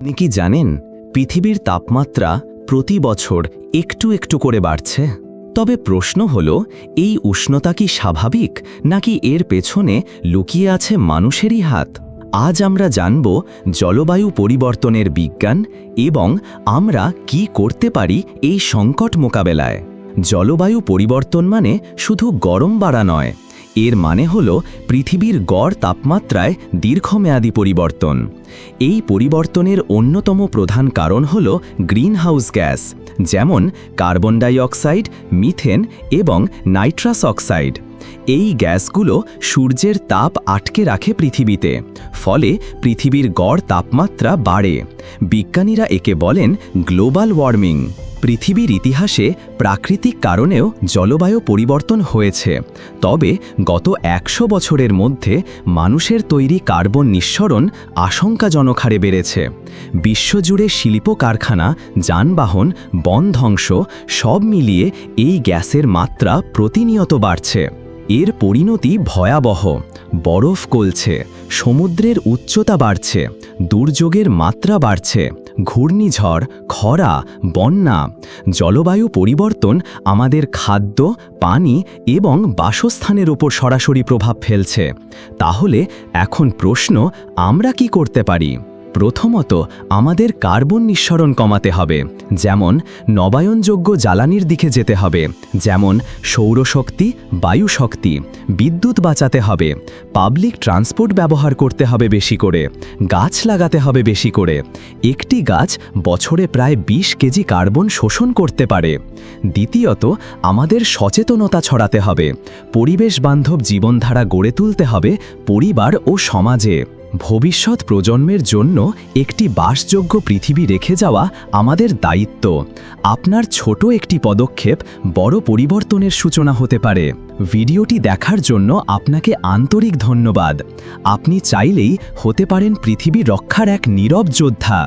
আপনি কি জানেন, পৃথিবীর তাপমাত্রা প্রতি বছর একটু একটু করে বাড়ছে? তবে প্রশ্ন হল, এই উষ্ণতা কি স্বাভাবিক, নাকি এর পেছনে লুকিয়ে আছে মানুষেরই হাত? আজ আমরা জানব জলবায়ু পরিবর্তনের বিজ্ঞান এবং আমরা কি করতে পারি এই সংকট মোকাবেলায়। জলবায়ু পরিবর্তন মানে শুধু গরম বাড়া নয় এর মানে হল পৃথিবীর গড় তাপমাত্রায় দীর্ঘমেয়াদী পরিবর্তন। এই পরিবর্তনের অন্যতম প্রধান কারণ হল গ্রিনহাউস গ্যাস, যেমন কার্বন ডাই অক্সাইড মিথেন এবং নাইট্রাস অক্সাইড। এই গ্যাসগুলো সূর্যের তাপ আটকে রাখে পৃথিবীতে, ফলে পৃথিবীর গড় তাপমাত্রা বাড়ে। বিজ্ঞানীরা একে বলেন গ্লোবাল ওয়ার্মিং। পৃথিবীর ইতিহাসে প্রাকৃতিক কারণেও জলবায়ু পরিবর্তন হয়েছে। তবে গত একশো বছরের মধ্যে মানুষের তৈরি কার্বন নিঃসরণ আশঙ্কাজনক হারে বেড়েছে। বিশ্বজুড়ে শিল্প কারখানা যানবাহন, বন ধ্বংস সব মিলিয়ে এই গ্যাসের মাত্রা প্রতিনিয়ত বাড়ছে। এর পরিণতি ভয়াবহ। বরফ গলছে, সমুদ্রের উচ্চতা বাড়ছে, দুর্যোগের মাত্রা বাড়ছে। ঘূর্ণিঝড়, খরা, বন্যা, জলবায়ু পরিবর্তন আমাদের খাদ্য, পানি এবং বাসস্থানের ওপর সরাসরি প্রভাব ফেলছে। তাহলে এখন প্রশ্ন, আমরা কি করতে পারি? প্রথমত আমাদের কার্বন নিঃসরণ কমাতে হবে, যেমন নবায়নযোগ্য জ্বালানির দিকে যেতে হবে, যেমন সৌরশক্তি, বায়ুশক্তি, বিদ্যুৎ বাঁচাতে হবে, পাবলিক ট্রান্সপোর্ট ব্যবহার করতে হবে বেশি করে, গাছ লাগাতে হবে বেশি করে, একটি গাছ বছরে প্রায় ২০ কেজি কার্বন শোষণ করতে পারে, দ্বিতীয়ত আমাদের সচেতনতা ছড়াতে হবে পরিবেশ বান্ধব জীবনধারা গড়ে তুলতে হবে পরিবার ও সমাজে। ভবিষ্যৎ প্রজন্মের জন্য একটি বাসযোগ্য পৃথিবী রেখে যাওয়া আমাদের দায়িত্ব। আপনার ছোট একটি পদক্ষেপ বড় পরিবর্তনের সূচনা হতে পারে। ভিডিওটি দেখার জন্য আপনাকে আন্তরিক ধন্যবাদ। আপনি চাইলেই হতে পারেন পৃথিবী রক্ষার এক নীরব যোদ্ধা।